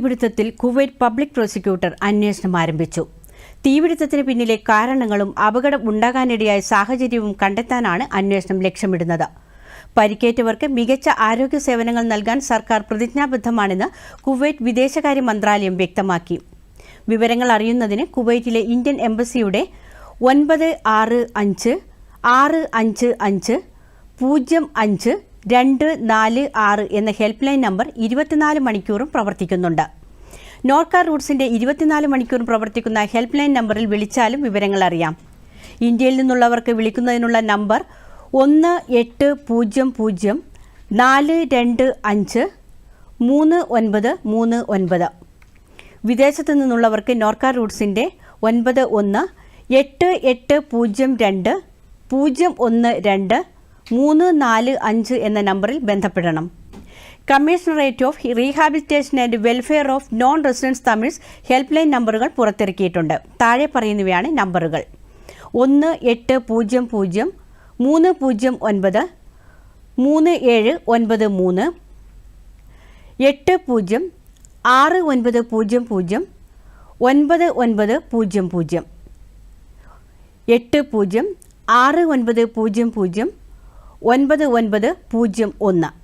തീപിടുത്തത്തിൽ Kuwait public prosecutor അന്വേഷണം ആരംഭിച്ചു. തീപിടുത്തത്തിന് പിന്നിലെ കാരണങ്ങളും അപകടം ഉണ്ടാകാനിടയായ സാഹചര്യവും കണ്ടെത്താനാണ് അന്വേഷണം ലക്ഷ്യമിടുന്നത്. പരിക്കേറ്റവർക്ക് മികച്ച ആരോഗ്യ സേവനങ്ങൾ നൽകാൻ സർക്കാർ പ്രതിജ്ഞാബദ്ധമാണെന്ന് കുവൈറ്റ് വിദേശകാര്യ മന്ത്രാലയം വ്യക്തമാക്കി. വിവരങ്ങൾ അറിയുന്നതിന് കുവൈറ്റിലെ ഇന്ത്യൻ എംബസിയുടെ ഒൻപത് ആറ് അഞ്ച് ആറ് അഞ്ച് അഞ്ച് പൂജ്യം അഞ്ച് രണ്ട് നാല് ആറ് എന്ന ഹെൽപ്പ് ലൈൻ നമ്പർ ഇരുപത്തിനാല് മണിക്കൂറും പ്രവർത്തിക്കുന്നുണ്ട്. നോർക്ക റൂട്ട്സിന്റെ ഇരുപത്തിനാല് മണിക്കൂറും പ്രവർത്തിക്കുന്ന ഹെൽപ്പ് ലൈൻ നമ്പറിൽ വിളിച്ചാലും വിവരങ്ങൾ അറിയാം. ഇന്ത്യയിൽ നിന്നുള്ളവർക്ക് വിളിക്കുന്നതിനുള്ള നമ്പർ ഒന്ന് എട്ട് പൂജ്യം പൂജ്യം നാല് രണ്ട് അഞ്ച് മൂന്ന് ഒൻപത് മൂന്ന് ഒൻപത്. വിദേശത്തു നിന്നുള്ളവർക്ക് നോർക്ക റൂട്ട്സിന്റെ ഒൻപത് ഒന്ന് എട്ട് എട്ട് പൂജ്യം രണ്ട് പൂജ്യം ഒന്ന് രണ്ട് മൂന്ന് നാല് അഞ്ച് എന്ന നമ്പറിൽ ബന്ധപ്പെടണം. Commissionerate of rehabilitation and welfare of non residence Tamils helpline നമ്പറുകൾ പുറത്തിറക്കിയിട്ടുണ്ട്. താഴെ പറയുന്നവയാണ് നമ്പറുകൾ. ഒന്ന് എട്ട് പൂജ്യം പൂജ്യം മൂന്ന് പൂജ്യം ഒൻപത് മൂന്ന് ഏഴ് ഒൻപത് മൂന്ന് എട്ട് പൂജ്യം ആറ് ഒൻപത് പൂജ്യം പൂജ്യം ഒൻപത് ഒൻപത് പൂജ്യം പൂജ്യം എട്ട് പൂജ്യം ആറ് ഒൻപത് പൂജ്യം പൂജ്യം ഒൻപത് ഒൻപത് പൂജ്യം ഒന്ന്.